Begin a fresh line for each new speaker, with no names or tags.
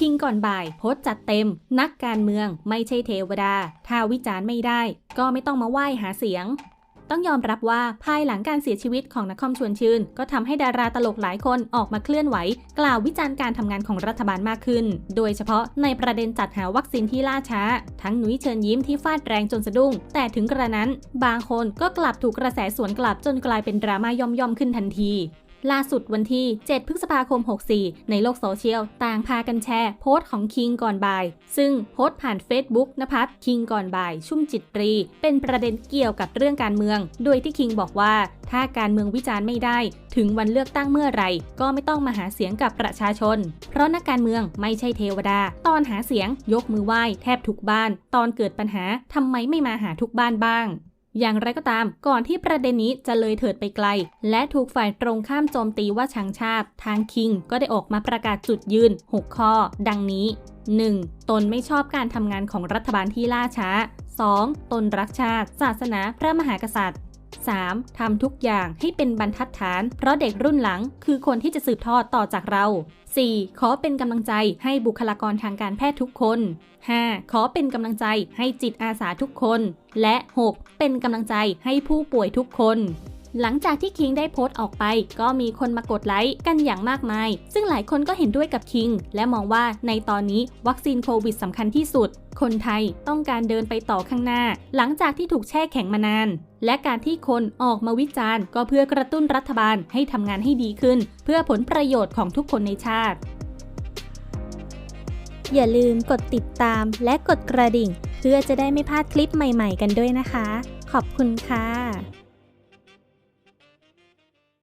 คิงก่อนบ่ายโพสจัดเต็ม นักการเมืองไม่ใช่เทวดา ถ้าวิจารณ์ไม่ได้ ก็ไม่ต้องมาไหว้หาเสียง ต้องยอมรับว่าภายหลังการเสียชีวิตของนักคอมชวนชื่น ก็ทำให้ดาราตลกหลายคนออกมาเคลื่อนไหว กล่าววิจารณ์การทำงานของรัฐบาลมากขึ้น โดยเฉพาะในประเด็นจัดหาวัคซีนที่ล่าช้า ทั้งหนุ้ยเชิญยิ้มที่ฟาดแรงจนสะดุ้ง แต่ถึงกระนั้น บางคนก็กลับถูกกระแสสวนกลับจนกลายเป็นดราม่าย่อมๆขึ้นทันที ล่าสุดวันที่ 7 พฤษภาคม 64 ในโลกโซเชียล ต่างพากันแชร์ โพสต์ของคิงก่อนบ่าย ซึ่งโพสต์ผ่าน Facebook นภัสคิงก่อนบ่าย ชุ่มจิตรี เป็นประเด็นเกี่ยวกับเรื่องการเมือง โดยที่คิงบอกว่า ถ้าการเมืองวิจารณ์ไม่ได้ ถึงวันเลือกตั้งเมื่อไหร่ ก็ไม่ต้องมาหาเสียงกับประชาชน เพราะนักการเมืองไม่ใช่เทวดา ตอนหาเสียงยกมือไหว้แทบทุกบ้าน ตอนเกิดปัญหาทำไมไม่มาหาทุกบ้านบ้าง อย่างไรก็ตาม ก่อนที่ประเด็นนี้จะเลยเถิดไปไกล และถูกฝ่ายตรงข้ามโจมตีว่าชังชาติ ทางคิงก็ได้ออกมาประกาศจุดยืน 6 ข้อ ดังนี้ 1. ตนไม่ชอบการทำงานของรัฐบาลที่ล่าช้า 2. ตนรักชาติ ศาสนา พระมหากษัตริย์ 3. ทำทุกอย่างให้เป็นบรรทัดฐาน เพราะเด็กรุ่นหลัง คือคนที่จะสืบทอดต่อจากเรา 4. ขอเป็นกำลังใจให้บุคลากรทางการแพทย์ทุกคน 5. ขอเป็นกำลังใจให้จิตอาสาทุกคน และ 6. เป็นกำลังใจให้ผู้ป่วยทุกคน หลังจากที่คิงได้โพสต์ออกไป ก็มีคนมากดไลค์กันอย่างมากมาย ซึ่งหลายคนก็เห็นด้วยกับคิง และมองว่าในตอนนี้วัคซีนโควิดสำคัญที่สุด คนไทยต้องการเดินไปต่อข้างหน้า หลังจากที่ถูกแช่แข็งมานาน และการที่คนออกมาวิจารณ์ ก็เพื่อกระตุ้นรัฐบาลให้ทำงานให้ดีขึ้น เพื่อผลประโยชน์ของทุกคนในชาติ
อย่าลืมกดติดตามและกดกระดิ่ง เพื่อจะได้ไม่พลาดคลิปใหม่ ๆ กันด้วยนะคะ ขอบคุณค่ะ